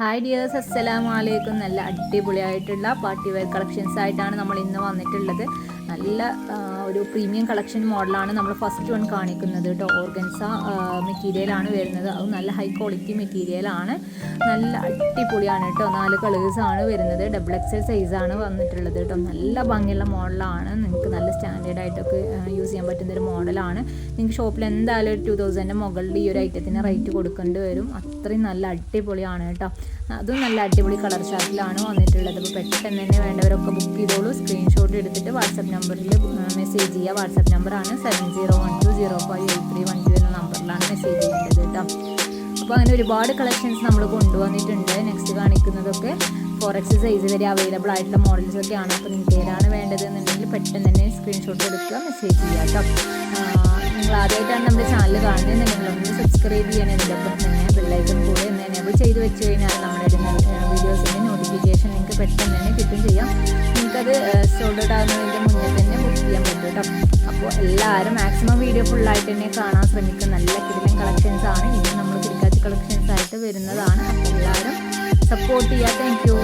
Hi dears അസ്സലാമലൈക്കും നല്ല അടിപൊളിയായിട്ടുള്ള പാർട്ടി വെയർ കളക്ഷൻസ് ആയിട്ടാണ് നമ്മൾ ഇന്ന് വന്നിട്ടുള്ളത്. നല്ല ഒരു പ്രീമിയം കളക്ഷൻ മോഡലാണ് നമ്മൾ ഫസ്റ്റ് വൺ കാണിക്കുന്നത് കേട്ടോ. ഓർഗൻസ മെറ്റീരിയലാണ് വരുന്നത്. അത് നല്ല ഹൈ ക്വാളിറ്റി മെറ്റീരിയലാണ് നല്ല അടിപൊളിയാണ് കേട്ടോ. നാല് കളേഴ്സാണ് വരുന്നത്. ഡബിൾ എക്സൽ സൈസാണ് വന്നിട്ടുള്ളത് കേട്ടോ. നല്ല ഭംഗിയുള്ള മോഡലാണ്. നിങ്ങൾക്ക് നല്ല സ്റ്റാൻഡേർഡ് ആയിട്ടൊക്കെ യൂസ് ചെയ്യാൻ പറ്റുന്ന ഒരു മോഡലാണ്. നിങ്ങൾക്ക് ഷോപ്പിൽ എന്തായാലും ഒരു ടു തൗസൻഡിന്റെ മുകളിൽ ഈ ഒരു ഐറ്റത്തിന് റേറ്റ് കൊടുക്കേണ്ടി വരും. അത്രയും നല്ല അടിപൊളിയാണ് കേട്ടോ. അതും നല്ല അടിപൊളി കളർ ചാർട്ടിലാണ് വന്നിട്ടുള്ളത്. അപ്പോൾ പെട്ടെന്ന് തന്നെ വേണ്ടവരൊക്കെ ബുക്ക് ചെയ്തോളൂ. സ്ക്രീൻഷോട്ട് എടുത്തിട്ട് വാട്സപ്പ് നമ്പറിൽ മെസ്സേജ് ചെയ്യുക. വാട്സപ്പ് നമ്പറാണ് seven zero one two zero five eight three one two എന്ന നമ്പറിലാണ് മെസ്സേജ് ചെയ്യേണ്ടത് കേട്ടോ. അപ്പോൾ അങ്ങനെ ഒരുപാട് കളക്ഷൻസ് നമ്മൾ കൊണ്ടുവന്നിട്ടുണ്ട്. നെക്സ്റ്റ് കാണിക്കുന്നതൊക്കെ ഫോർ എക്സ് സൈസ് വരെ അവൈലബിൾ ആയിട്ടുള്ള മോഡൽസ് ഒക്കെയാണ്. അപ്പോൾ നിങ്ങൾക്ക് ഏതാണ് വേണ്ടത് എന്നുണ്ടെങ്കിൽ പെട്ടെന്ന് തന്നെ സ്ക്രീൻഷോട്ട് എടുക്കുക മെസ്സേജ് ചെയ്യുക കേട്ടോ. നിങ്ങൾ ആദ്യമായിട്ടാണ് നമ്മുടെ ചാനൽ കാണുന്നത് നിങ്ങളൊന്ന് സബ്സ്ക്രൈബ് ചെയ്യണം. ഇതിലൊപ്പം തന്നെ ബെല്ലൈക്കൺ കൂടെ ഒന്ന് എനേബിൾ ചെയ്ത് വെച്ച് കഴിഞ്ഞാൽ നമ്മുടെ വീഡിയോസിന്റെ നോട്ടിഫിക്കേഷൻ നിങ്ങൾക്ക് പെട്ടെന്ന് തന്നെ കിട്ടും ചെയ്യാം. നിങ്ങൾക്കത് സോൾഡ് ഔട്ട് ആകുന്നതിന്റെ മുന്നേ ചെയ്യാൻ പറ്റും കേട്ടോ അപ്പോൾ എല്ലാവരും മാക്സിമം വീഡിയോ ഫുള്ളായിട്ട് തന്നെ കാണാൻ ശ്രമിക്കും. നല്ല കിടിലൻ കളക്ഷൻസ് ആണ്. ഇനി നമ്മൾ കിടക്കാച്ച കളക്ഷൻസ് ആയിട്ട് വരുന്നതാണ്. എല്ലാവരും സപ്പോർട്ട് ചെയ്യുക താങ്ക് യു